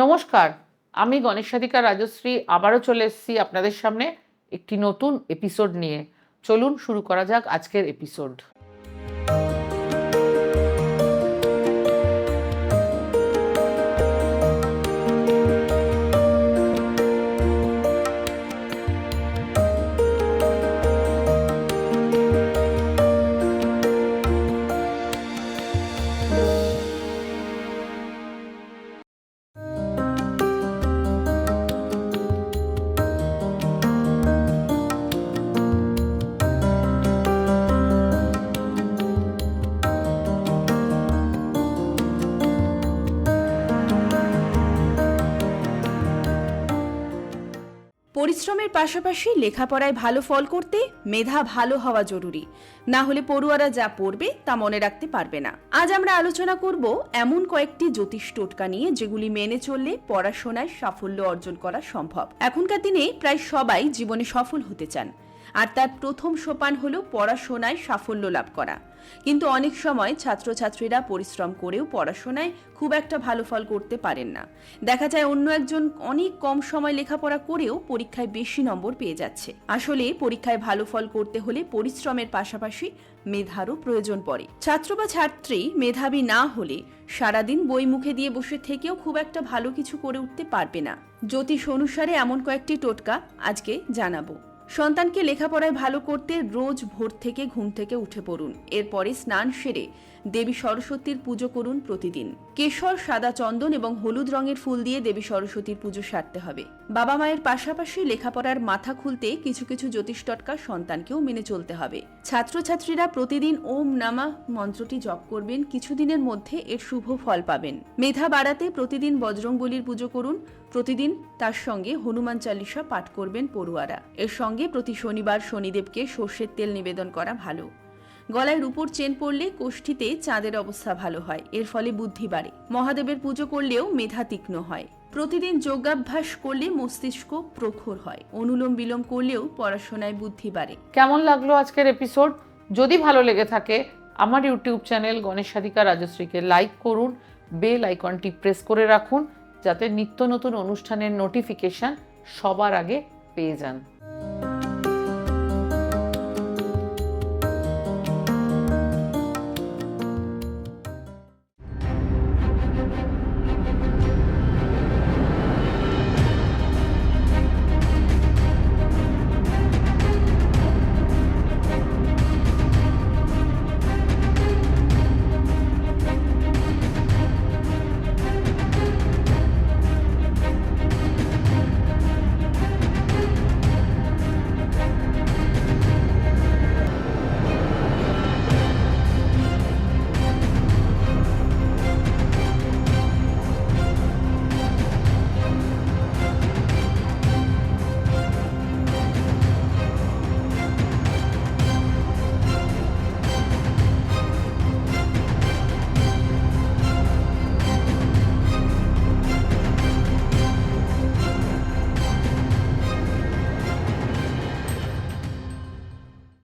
নমস্কার, আমি গণেশাধিকা রাজশ্রী, আবারও চলে এসেছি আপনাদের সামনে একটি নতুন এপিসোড নিয়ে। চলুন শুরু করা যাক আজকের এপিসোড পরিশ্রমের পাশাপাশি লেখাপড়ায় ভালো ফল করতে মেধা ভালো হওয়া জরুরি। না হলে পড়ুয়ারা যা পড়বে তা মনে রাখতে পারবে না। আজ আমরা আলোচনা করব এমন কয়েকটি জ্যোতিষ টোটকা নিয়ে যেগুলি মেনে চললে পড়াশোনায় সাফল্য অর্জন করা সম্ভব। এখনকার দিনে প্রায় সবাই জীবনে সফল হতে চান। আর তার প্রথম সোপান হলো পড়াশোনায় সাফল্য লাভ করা। কিন্তু অনেক সময় ছাত্রছাত্রীরা পরিশ্রম করেও পড়াশোনায় খুব একটা ভালো ফল করতে পারেন না। দেখা যায় অন্য একজন অনেক কম সময় লেখাপড়া করেও পরীক্ষায় বেশি নম্বর পেয়ে যাচ্ছে। আসলে পরীক্ষায় ভালো ফল করতে হলে পরিশ্রমের পাশাপাশি মেধারও প্রয়োজন পড়ে। ছাত্র বা ছাত্রী মেধাবী না হলে সারাদিন বই মুখে দিয়ে বসে থেকেও খুব একটা ভালো কিছু করে উঠতে পারবে না। জ্যোতিষ অনুসারে এমন কয়েকটি টোটকা আজকে জানাব। সন্তানকে লেখাপড়ায় ভালো করতে রোজ ভোর থেকে ঘুম থেকে উঠে পড়ুন। এরপরে স্নান সেরে দেবী সরস্বতীর পুজো করুন প্রতিদিন। কেশর, সাদা চন্দন এবং হলুদ রঙের ফুল দিয়ে দেবী সরস্বতীর পুজো সারতে হবে। বাবা মায়ের পাশাপাশি লেখাপড়ার মাথা খুলতে কিছু কিছু জ্যোতিষ টটকা সন্তানকেও মেনে চলতে হবে। ছাত্রছাত্রীরা প্রতিদিন ওম নামা মন্ত্রটি জপ করবেন। কিছুদিনের মধ্যে এর শুভ ফল পাবেন। মেধা বাড়াতে প্রতিদিন বজরংবলির পুজো করুন। প্রতিদিন তার সঙ্গে হনুমান চালিসা পাঠ করবেন পড়ুয়ারা। এর সঙ্গে প্রতি শনিবার শনিদেবকে সর্ষের তেল নিবেদন করা ভালো। গলায় রূপোর চেন পরলে কোষ্ঠীতে চাঁদের অবস্থা ভালো হয়, এর ফলে বুদ্ধি বাড়ে। মহাদেবের পুজো করলেও মেধা তীক্ষ্ণ হয়। প্রতিদিন যোগাভ্যাস করলে মস্তিষ্ক প্রখর হয়। অনুলোম বিলোম করলেও পড়াশোনায় বুদ্ধি বাড়ে। কেমন লাগল আজকের এপিসোড যদি ভালো লেগে থাকে, আমার ইউটিউব চ্যানেল গণেশাধিকা রাজশ্রীকে লাইক করুন বেল আইকনটি প্রেস করে রাখুন যাতে নিত্য নতুন অনুষ্ঠানের নোটিফিকেশান সবার আগে পেয়ে যান।